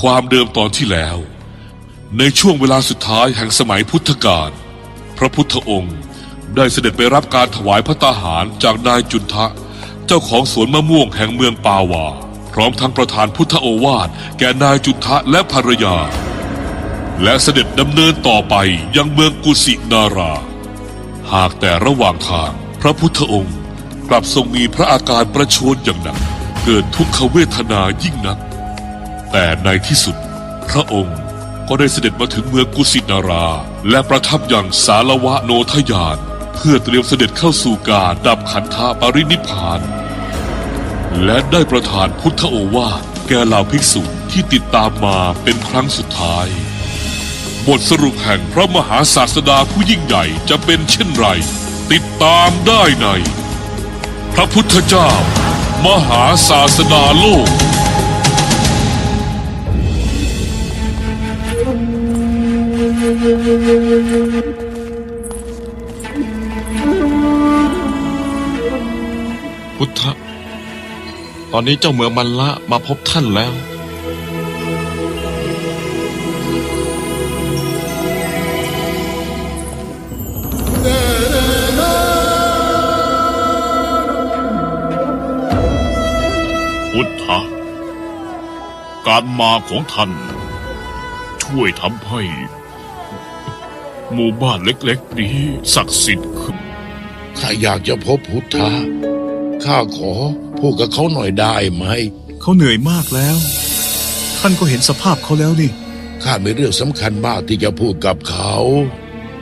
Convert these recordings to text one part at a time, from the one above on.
ความเดิมตอนที่แล้ว ในช่วงเวลาสุดท้ายแห่งสมัยพุทธกาลพระพุทธองค์ได้เสด็จไปรับการถวายพระตาหารจากนายจุนทะ เจ้าของสวนมะม่วงแห่งเมืองปาวา พร้อมทั้งประธานพุทธโอวาทแก่นายจุนทะและภรรยา และเสด็จดำเนินต่อไปยังเมืองกุสินารา หากแต่ระหว่างทางพระพุทธองค์กลับทรงมีพระอาการประชวรอย่างหนัก เกิดทุกขเวทนายิ่งนัก แต่ในที่สุด พระองค์ก็ได้เสด็จมาถึงเมืองกุสินารา และประทับอย่างสารวะโนทยาน เพื่อเตรียมเสด็จเข้าสู่การดับขันธปรินิพพาน และได้ประทานพุทธโอวาทแก่เหล่าภิกษุที่ติดตามมาเป็นครั้งสุดท้าย บทสรุปแห่งพระมหาศาสดาผู้ยิ่งใหญ่จะเป็นเช่นไร ติดตามได้ใน พระพุทธเจ้า มหาศาสดาโลก พุทธะ ตอนนี้เจ้าเมืองมันละมาพบท่านแล้ว พุทธะ การมาของท่าน ช่วยทำให้ หมู่บ้านเล็กๆ นี้ศักดิ์สิทธิ์ขึ้นข้าอยากจะพบพุทธะข้าขอพูดกับเขาหน่อยได้ไหม เขาเหนื่อยมากแล้ว ท่านก็เห็นสภาพเขาแล้วนี่ ข้ามีเรื่องสำคัญมากที่จะพูดกับเขา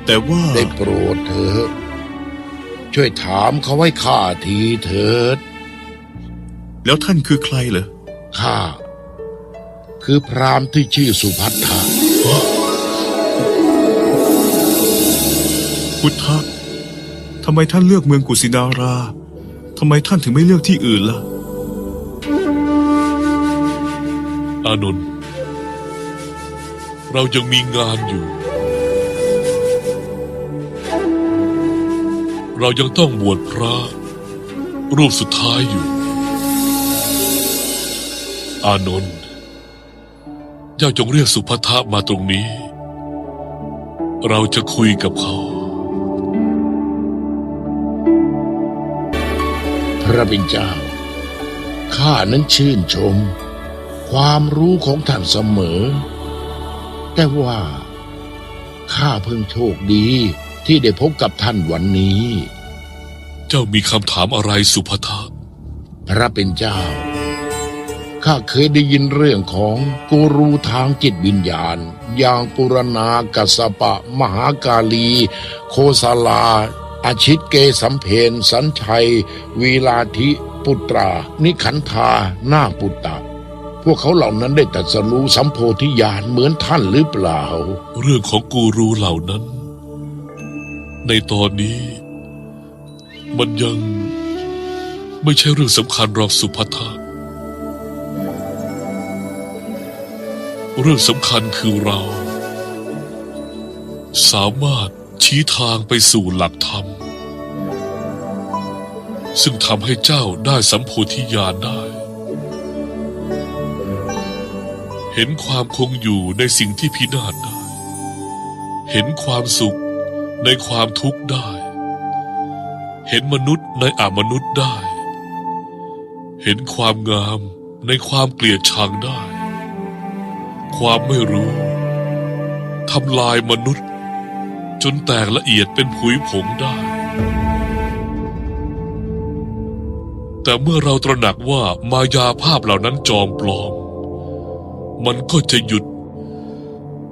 แต่ว่าได้โปรดเถิดช่วยถามเขาให้ข้าทีเถิด แล้วท่านคือใครเหรอข้า คือพราหมณ์ที่ชื่อสุพัทธะ พุทธะทำไมท่านเลือกเมืองกุสินาราทำไมท่านถึงไม่เลือกที่อื่นล่ะ อานนท์เรายังมีงานอยู่ เรายังต้องบวชพระ รูปสุดท้ายอยู่ อานนท์เจ้าจงเรียกสุภัทะมาตรงนี้ เราจะคุยกับเขา ระบิดเจ้า ข้านั้นชื่นชม ความรู้ของท่านเสมอ แต่ว่าข้าเพิ่งโชคดีที่ได้พบกับท่านวันนี้ เจ้ามีคำถามอะไรสุภัทะพระเป็นเจ้า ข้าเคยได้ยินเรื่องของกูรูทางจิตวิญญาณ อย่างปุรณากัสสปะ มหากาลี โคสาลา อาชิตเกสัมเพนสัญชัย วีลาธิปุตรา นิขันธานาปุตตะ พวกเขาเหล่านั้นได้ตรัสรู้สัมโพธิญาณเหมือนท่านหรือเปล่า เรื่องของกูรูเหล่านั้น ในตอนนี้ มันยังไม่ใช่เรื่องสำคัญหรอกสุภัทะเรื่องสำคัญคือเรา สามารถ ชี้ทางไปสู่หลักธรรม ซึ่งทำให้เจ้าได้สัมโพธิญาณได้ เห็นความคงอยู่ในสิ่งที่พินาศได้ เห็นความสุขในความทุกข์ได้ เห็นมนุษย์ในอมนุษย์ได้ เห็นความงามในความเกลียดชังได้ ความไม่รู้ทำลายมนุษย์ จนแตกละเอียดเป็นผุยผงได้ แต่เมื่อเราตระหนักว่ามายาภาพเหล่านั้นจอมปลอม มันก็จะหยุด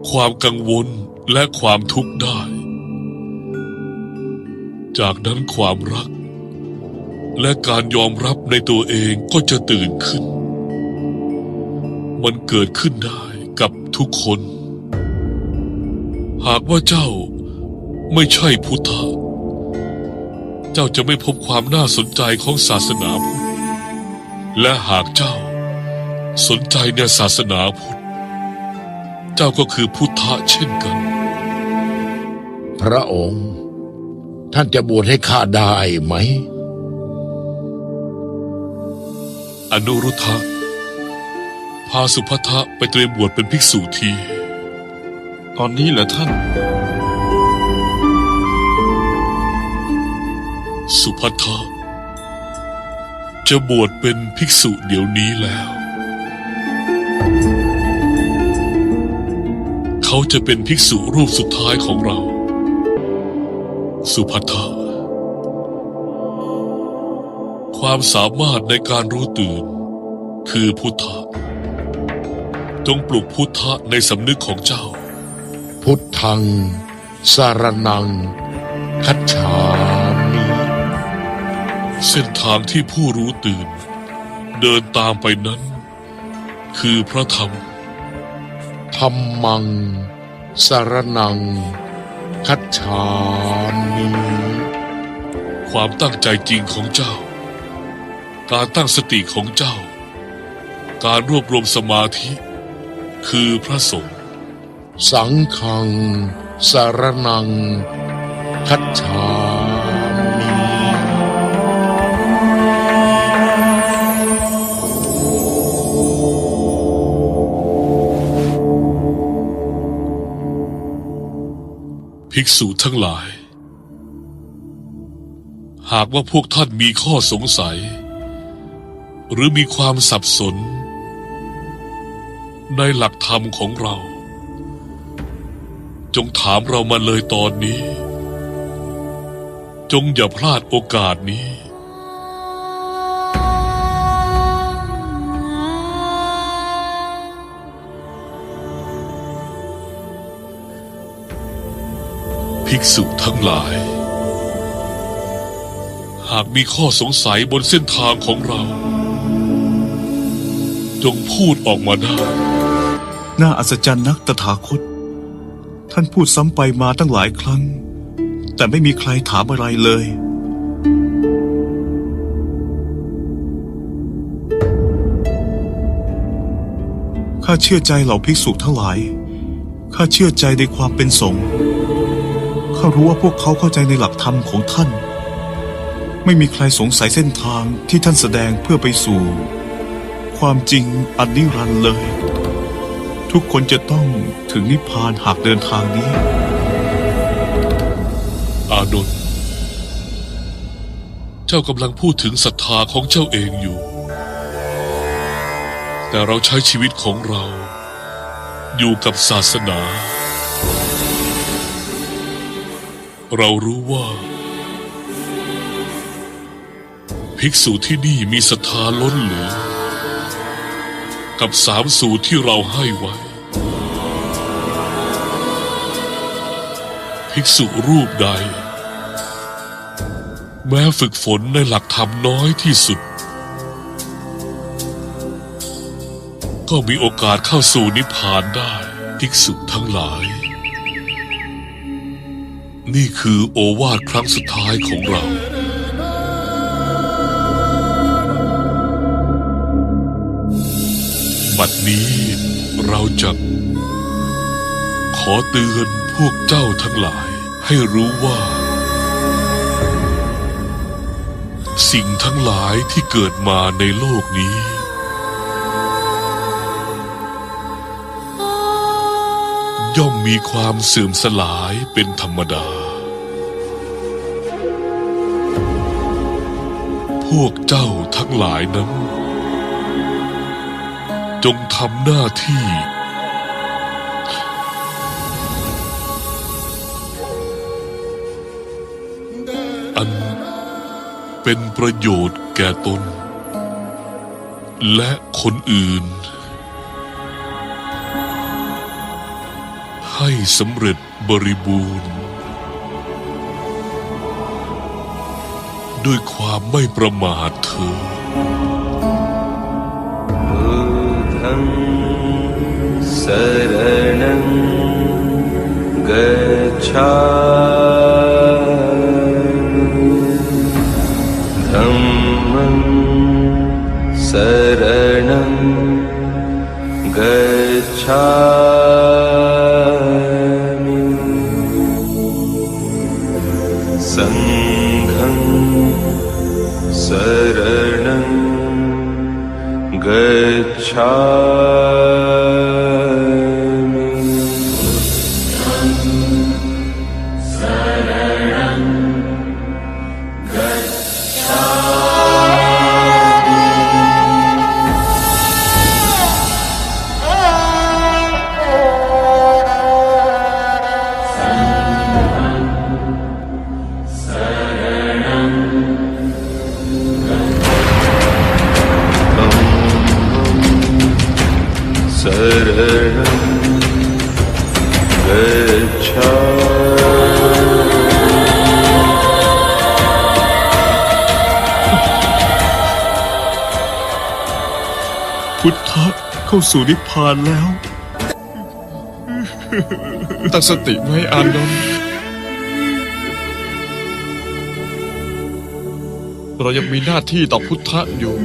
ความกังวลและความทุกข์ได้ จากนั้นความรัก และการยอมรับในตัวเองก็จะตื่นขึ้น มันเกิดขึ้นได้กับทุกคน หากว่าเจ้า ไม่ใช่พุทธะเจ้าจะไม่พบความน่าสนใจของศาสนาพุทธ และหากเจ้า สนใจในศาสนาพุทธ เจ้าก็คือพุทธะเช่นกัน พระองค์ ท่านจะบวชให้ข้าได้ไหม อนุรุทธะพาสุภัทะไปเตรียมบวชเป็นภิกษุที ตอนนี้เหรอท่าน สุภัทะจะบวชเป็นภิกษุเดี๋ยวนี้แล้ว เขาจะเป็นภิกษุรูปสุดท้ายของเรา สุภัทะความสามารถในการรู้ตื่น คือพุทธะ จงปลุกพุทธะในสำนึกของเจ้า พุทธัง สารนัง คัจฉา เส้นทางที่ผู้รู้ตื่น เดินตามไปนั้น คือพระธรรม ธรรมัง สารนัง คัจฉามิความตั้งใจจริงของเจ้า การตั้งสติของเจ้า การรวบรวมสมาธิ คือพระสงฆ์สังฆัง สารนัง คัจฉา ภิกษุทั้งหลาย หากว่าพวกท่านมีข้อสงสัย หรือมีความสับสน ในหลักธรรมของเรา จงถามเรามาเลยตอนนี้ จงอย่าพลาดโอกาสนี้ ภิกษุทั้งหลาย หากมีข้อสงสัยบนเส้นทางของเรา จงพูดออกมาได้น่าอัศจรรย์นักตถาคต ท่านพูดซ้ำไปมาตั้งหลายครั้ง แต่ไม่มีใครถามอะไรเลยข้าเชื่อใจเหล่าภิกษุทั้งหลาย ข้าเชื่อใจในความเป็นสงฆ์ ข้ารู้ว่าพวกเขาเข้าใจในหลักธรรมของท่าน ไม่มีใครสงสัยเส้นทางที่ท่านแสดงเพื่อไปสู่ ความจริงอันนิรันดร์เลย ทุกคนจะต้องถึงนิพพานหากเดินทางนี้ อานนท์เจ้ากำลังพูดถึงศรัทธาของเจ้าเองอยู่ แต่เราใช้ชีวิตของเรา อยู่กับศาสนา เรารู้ว่า ภิกษุที่นี่มีศรัทธาล้นเหลือ กับสามสูตรที่เราให้ไว้ ภิกษุรูปใด แม้ฝึกฝนในหลักธรรมน้อยที่สุด ก็มีโอกาสเข้าสู่นิพพานได้ ภิกษุทั้งหลาย นี่คือโอวาทครั้งสุดท้ายของเรา บัดนี้เราจะขอเตือนพวกเจ้าทั้งหลายให้รู้ว่า สิ่งทั้งหลายที่เกิดมาในโลกนี้ ย่อมมีความเสื่อมสลายเป็นธรรมดา พวกเจ้าทั้งหลายนั้น จงทำหน้าที่ อันเป็นประโยชน์แก่ตน และคนอื่น ให้สำเร็จบริบูรณ์ ด้วยความไม่ประมาทเธอทังสรณังกัจฉา शरणं พุทธะเข้าสู่นิพพานแล้ว ตั้งสติไว้อานนท์เรายังมีหน้าที่ต่อพุทธะอยู่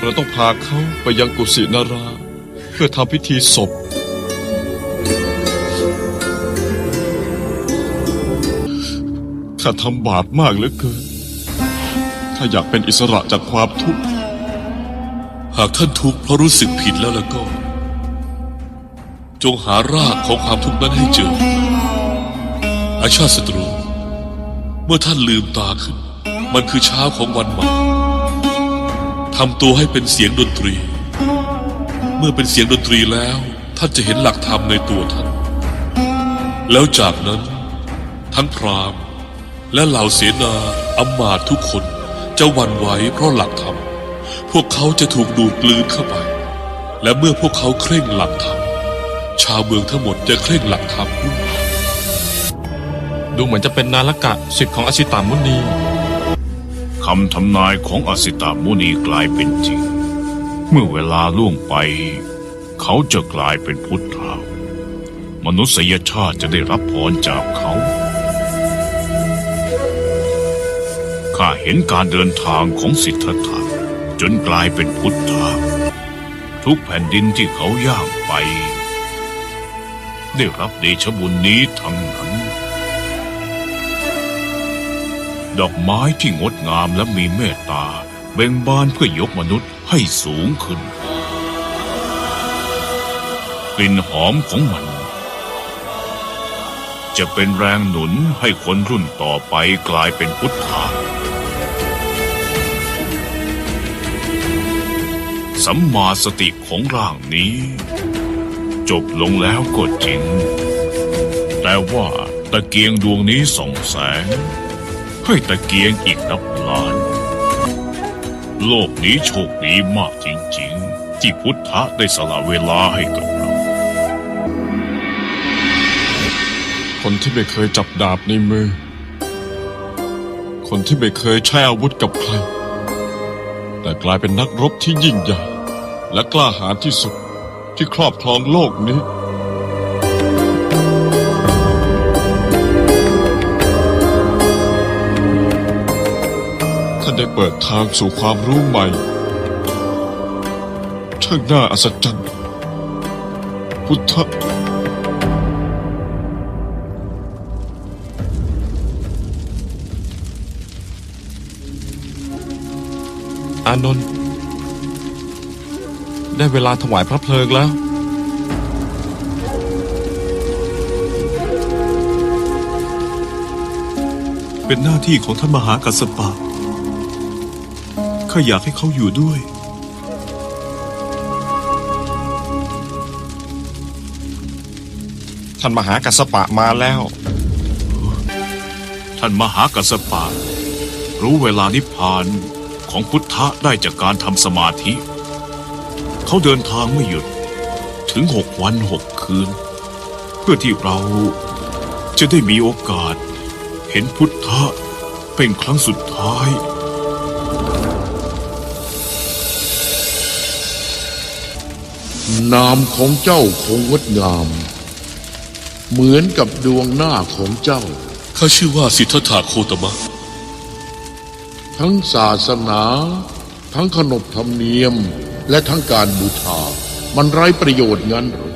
เราต้องพาเขาไปยังกุสินารา เพื่อทำพิธีศพ ข้าทำบาปมากเหลือเกินถ้าอยากเป็นอิสระจากความทุกข์ หากท่านทุกข์เพราะรู้สึกผิดแล้วล่ะก็ จงหารากของความทุกข์นั้นให้เจอ อาชาติศัตรู เมื่อท่านลืมตาขึ้น มันคือเช้าของวันใหม่ทำตัวให้เป็นเสียงดนตรี เมื่อเป็นเสียงดนตรีแล้ว ท่านจะเห็นหลักธรรมในตัวท่าน แล้วจากนั้น ทั้งพรามและเหล่าเสนาอำมาตย์ทุกคนจะหวั่นไหวเพราะหลักธรรม วกเขาจะถูกดูดกลืนเข้าไป และเมื่อพวกเขาเคร่งหลักธรรมชาวเมืองทั้งหมดจะเคร่งหลักธรรมด้วยดูเหมือนจะเป็นนาลกะสิทธิ์ของอสิตามุนีคำทำนายของอสิตามุนีกลายเป็นจริง เมื่อเวลาล่วงไป เขาจะกลายเป็นพุทธามนุษยชาติจะได้รับพรจากเขา ข้าเห็นการเดินทางของสิทธัตถะ จนกลายเป็นพุทธะทุกแผ่นดินที่เขาย่างไป ได้รับเดชบุญนี้ทั้งนั้น ดอกไม้ที่งดงามและมีเมตตาเบ่งบานเพื่อยกมนุษย์ให้สูงขึ้น กลิ่นหอมของมัน จะเป็นแรงหนุนให้คนรุ่นต่อไปกลายเป็นพุทธา สัมมาสติของร่างนี้ จบลงแล้วก็จริง แต่ว่าตะเกียงดวงนี้ส่องแสง ให้ตะเกียงอีกนับล้าน โลกนี้โชคดีมากจริงๆ ที่พุทธะได้สละเวลาให้กับเรา คนที่ไม่เคยจับดาบในมือ คนที่ไม่เคยใช้อาวุธกับใครแต่กลายเป็นนักรบที่ยิ่งใหญ่ และกล้าหาญที่สุดที่ครอบครองโลกนี้ ท่านได้เปิดทางสู่ความรู้ใหม่ช่างน่าอัศจรรย์ พุทธอานนท์ ได้เวลาถวายพระเพลิงแล้ว เป็นหน้าที่ของท่านมหากัสสปะข้าอยากให้เขาอยู่ด้วย ท่านมหากัสสปะมาแล้ว ท่านมหากัสสปะ รู้เวลานิพพานของพุทธะได้จากการทำสมาธิ เขาเดินทางไม่หยุด ถึงหกวันหกคืน เพื่อที่เราจะได้มีโอกาส เห็นพุทธะเป็นครั้งสุดท้าย นามของเจ้าคงงดงาม เหมือนกับดวงหน้าของเจ้า ข้าชื่อว่าสิทธัตถะโคตมะ ทั้งศาสนา ทั้งขนบธรรมเนียม และทั้งการบูชา มันไร้ประโยชน์งั้นเหรอ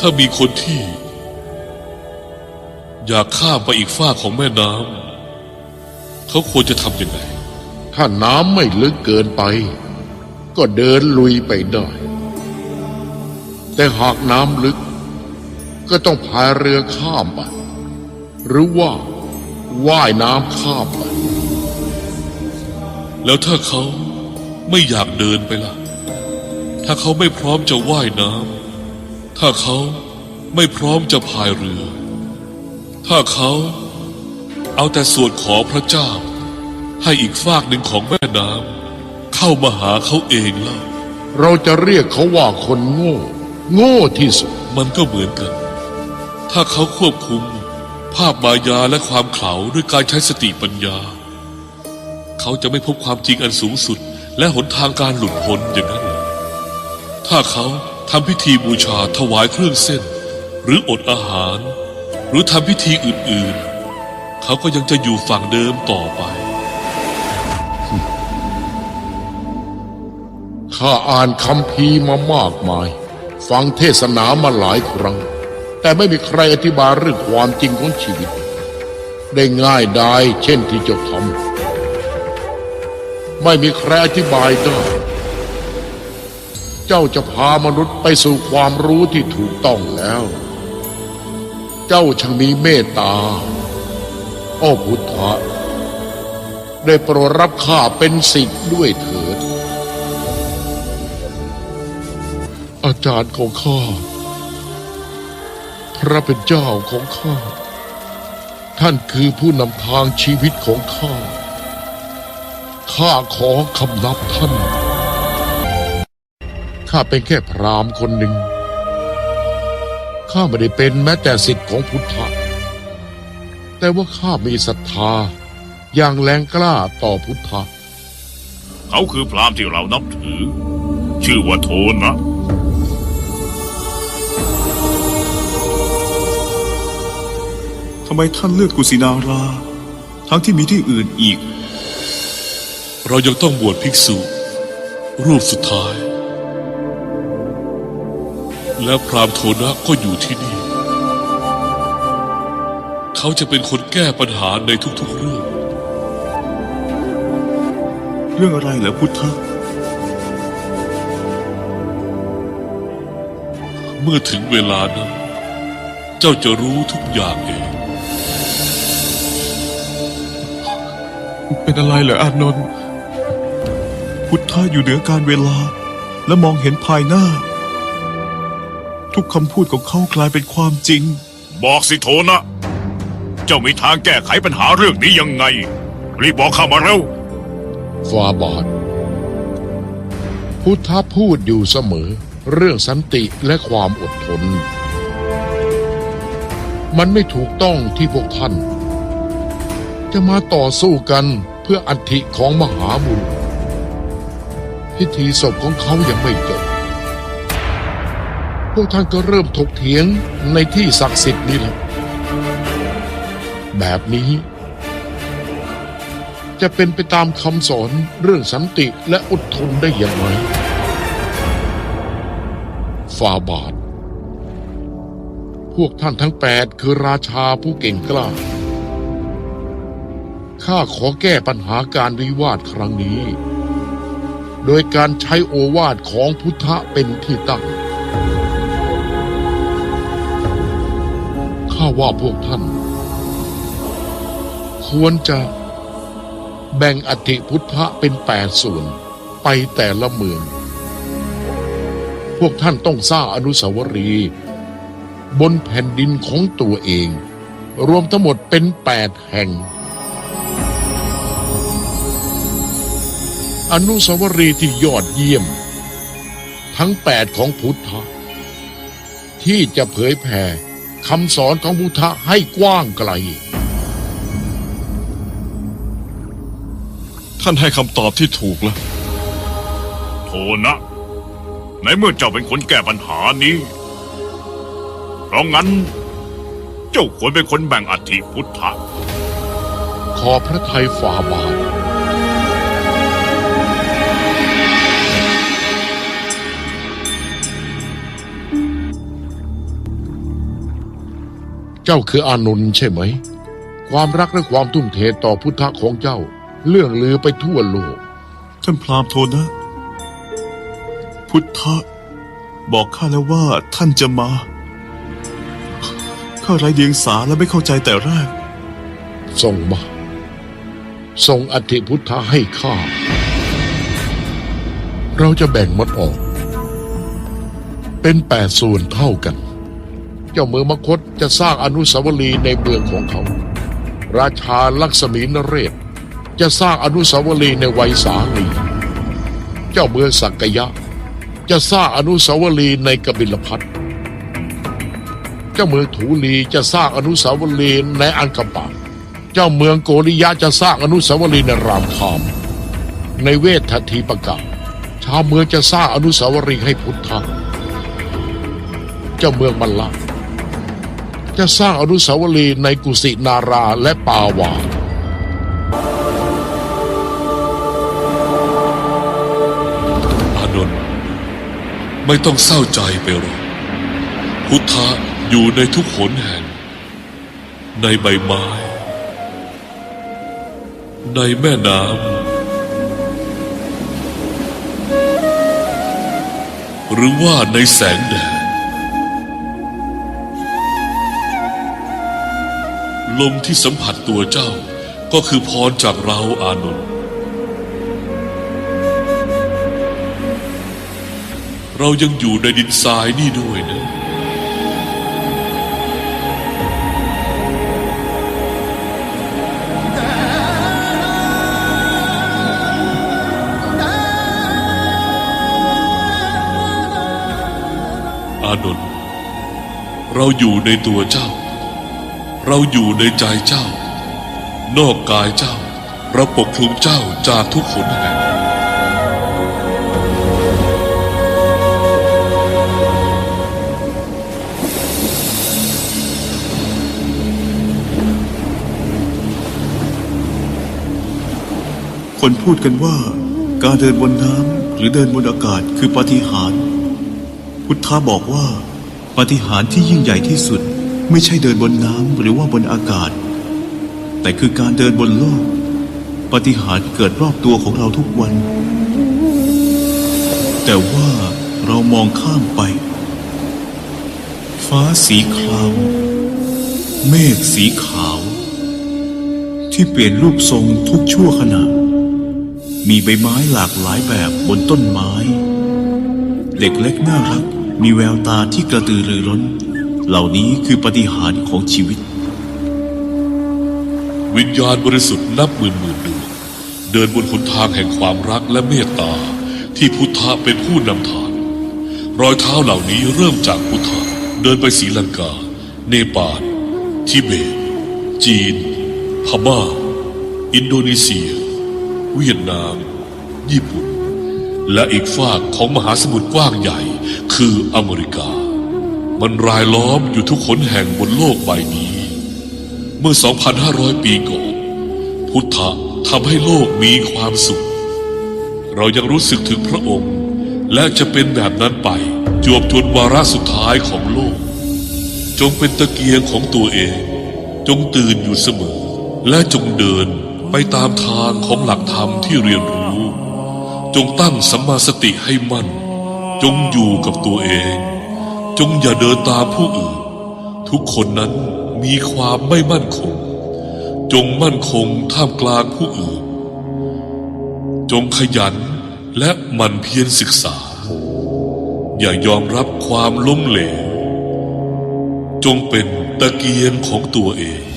ถ้ามีคนที่ อยากข้ามไปอีกฝ้ากของแม่น้ำเขาควรจะทำยังไง ถ้าน้ำไม่ลึกเกินไป ก็เดินลุยไปได้ แต่หากน้ำลึก ก็ต้องพายเรือข้ามไป หรือว่าว่ายน้ำข้ามไป แล้วถ้าเขาไม่อยากเดินไปล่ะ ถ้าเขาไม่พร้อมจะว่ายน้ำ ถ้าเขาไม่พร้อมจะพายเรือ ถ้าเขาเอาแต่สวดขอพระเจ้า ให้อีกฝากหนึ่งของแม่น้เข้ามาหาเขาเองเล่าเราจะเรียกเขาว่าคนโง่ โง่ที่สุด มันก็เหมือนกัน ถ้าเขาควบคุมภาพมายาและความเขลาด้วยการใช้สติปัญญา เขาจะไม่พบความจริงอันสูงสุด และหนทางการหลุดพ้นอย่างนั้นเลยถ้าเขาทำพิธีบูชาถวายเครื่องเส้น หรืออดอาหาร หรือทำพิธีอื่น ๆ เขาก็ยังจะอยู่ฝั่งเดิมต่อไป ข้าอ่านคำพีมามากมาย ฟังเทศนามาหลายครั้ง แต่ไม่มีใครอธิบายเรื่องความจริงของชีวิต ได้ง่ายดายเช่นที่เจ้าทำ ไม่มีใครอธิบายได้ เจ้าจะพามนุษย์ไปสู่ความรู้ที่ถูกต้องแล้ว เจ้าช่างมีเมตตา โอ้พุทธะ ได้โปรดรับข้าเป็นสิทธิ์ด้วยเถิด อาจารย์ของข้า พระเป็นเจ้าของข้า ท่านคือผู้นำทางชีวิตของข้า ข้าขอคำนับท่าน ข้าเป็นแค่พราหมณ์คนหนึ่ง ข้าไม่ได้เป็นแม้แต่สิทธิ์ของพุทธะ แต่ว่าข้ามีศรัทธาอย่างแรงกล้าต่อพุทธะ เขาคือพราหมณ์ที่เรานับถือ ชื่อว่าโทนะ ทำไมท่านเลือกกุสินารา ทั้งที่มีที่อื่นอีก เรายังต้องบวชภิกษุ รูปสุดท้าย และพราหมณ์โทนะก็อยู่ที่นี่ เขาจะเป็นคนแก้ปัญหาในทุกๆเรื่อง เรื่องอะไรเหรอพุทธะเมื่อถึงเวลานั้น เจ้าจะรู้ทุกอย่างเอง เป็นอะไรเหรออานนท์ พุทธะอยู่เหนือการเวลา และมองเห็นภายหน้า ทุกคำพูดของเขากลายเป็นความจริง บอกสิโทนะ เจ้ามีทางแก้ไขปัญหาเรื่องนี้ยังไง รีบบอกข้ามาเร็วฟาบาทพุทธะพูดอยู่เสมอ เรื่องสันติและความอดทน มันไม่ถูกต้องที่พวกท่าน จะมาต่อสู้กันเพื่ออัฐิของมหาบุรุษ พิธีศพของเขายังไม่จบ พวกท่านก็เริ่มถกเถียงในที่ศักดิ์สิทธิ์นี่แหละ แบบนี้ จะเป็นไปตามคำสอนเรื่องสันติและอดทนได้อย่างไรฟาบาท พวกท่านทั้งแปดคือราชาผู้เก่งกล้าข้าขอแก้ปัญหาการวิวาทครั้งนี้ โดยการใช้โอวาทของพุทธะเป็นที่ตั้ง ข้าว่าพวกท่าน ควรจะแบ่งอธิพุทธะเป็นแปดส่วนไปแต่ละเมือง พวกท่านต้องสร้างอนุสาวรีย์บนแผ่นดินของตัวเอง รวมทั้งหมดเป็นแปดแห่ง อนุสาวรีย์ที่ยอดเยี่ยม ทั้งแปดของพุทธะที่จะเผยแผ่คำสอนของพุทธะให้กว้างไกล ท่านให้คำตอบที่ถูกแล้วโทนะในเมื่อเจ้าเป็นคนแก้ปัญหานี้ เพราะงั้น เจ้าควรเป็นคนแบ่งอัฐิพุทธะขอพระทัยฝ่าบาท จ้าคืออานนท์ใช่ไหม ความรักและความทุ่มเทต่อพุทธะของเจ้า เรื่องลือไปทั่วโลก ท่านพราหมณ์โทนะ พุทธะบอกข้าแล้วว่าท่านจะมา ข้าไร้เดียงสาและไม่เข้าใจแต่แรก ส่งมา ส่งอธิพุทธะให้ข้า เราจะแบ่งมันออก เป็นแปดส่วนเท่ากัน เจ้าเมืองมคตจะสร้างอนุสาวรีย์ในเมืองของเขา ราชาลักษมีนเรศ จะสร้างอนุสาวรีย์ในวัยสาลี เจ้าเมืองสักกยะ จะสร้างอนุสาวรีย์ในกบิลพัทเจ้าเมืองถูลีจะสร้างอนุสาวรีย์ในอังกปะเจ้าเมืองโกริยะจะสร้างอนุสาวรีย์ในรามคาม ในเวททีปกะชาวเมืองจะสร้างอนุสาวรีย์ให้พุทธะเจ้าเมืองมัลละ จะสร้างอนุสาวรีย์ในกุสินาราและปาวาอานนท์ไม่ต้องเศร้าใจไปหรอกพุทธะอยู่ในทุกหนแห่ง ในใบไม้ ในแม่น้ำหรือว่าในแสงแดด ลมที่สัมผัสตัวเจ้า ก็คือพรจากเราอานนท์เรายังอยู่ในดินทรายนี่ด้วยนะอานนท์เราอยู่ในตัวเจ้า เราอยู่ในใจเจ้า นอกกายเจ้า เราปกคลุมเจ้าจากทุกขนแห่งคนพูดกันว่าการเดินบนน้ำหรือเดินบนอากาศคือปาฏิหาริย์พุทธะบอกว่าปาฏิหาริย์ที่ยิ่งใหญ่ที่สุด ไม่ใช่เดินบนน้ำหรือว่าบนอากาศ แต่คือการเดินบนโลก ปฏิหารเกิดรอบตัวของเราทุกวัน แต่ว่าเรามองข้ามไป ฟ้าสีคราม เมฆสีขาว ที่เปลี่ยนรูปทรงทุกชั่วขณะ มีใบไม้หลากหลายแบบบนต้นไม้ เด็กเล็กน่ารักมีแววตาที่กระตือรือร้น เหล่านี้คือปฏิหารของชีวิต วิญญาณบริสุทธิ์นับหมื่นหมื่นดวงเดินบนหนทางแห่งความรักและเมตตา ที่พุทธะเป็นผู้นำทางรอยเท้าเหล่านี้เริ่มจากพุทธะเดินไปศรีลังกา เนปาลทิเบต จีน พม่า อินโดนีเซีย เวียดนาม ญี่ปุ่น และอีกฝากของมหาสมุทรกว้างใหญ่คืออเมริกา มันรายล้อมอยู่ทุกขนแห่งบนโลกใบนี้ เมื่อ 2,500 ปีก่อน พุทธะทำให้โลกมีความสุข เรายังรู้สึกถึงพระองค์ และจะเป็นแบบนั้นไปจวบจนวาระสุดท้ายของโลก จงเป็นตะเกียงของตัวเอง จงตื่นอยู่เสมอ และจงเดินไปตามทางของหลักธรรมที่เรียนรู้ จงตั้งสัมมาสติให้มั่น จงอยู่กับตัวเอง งอย่าเดินตามผู้อื่น ทุกคนนั้นมีความไม่มั่นคง จงมั่นคงท่ามกลางผู้อื่น จงขยันและหมั่นเพียรศึกษา อย่ายอมรับความล้มเหลว จงเป็นตะเกียงของตัวเอง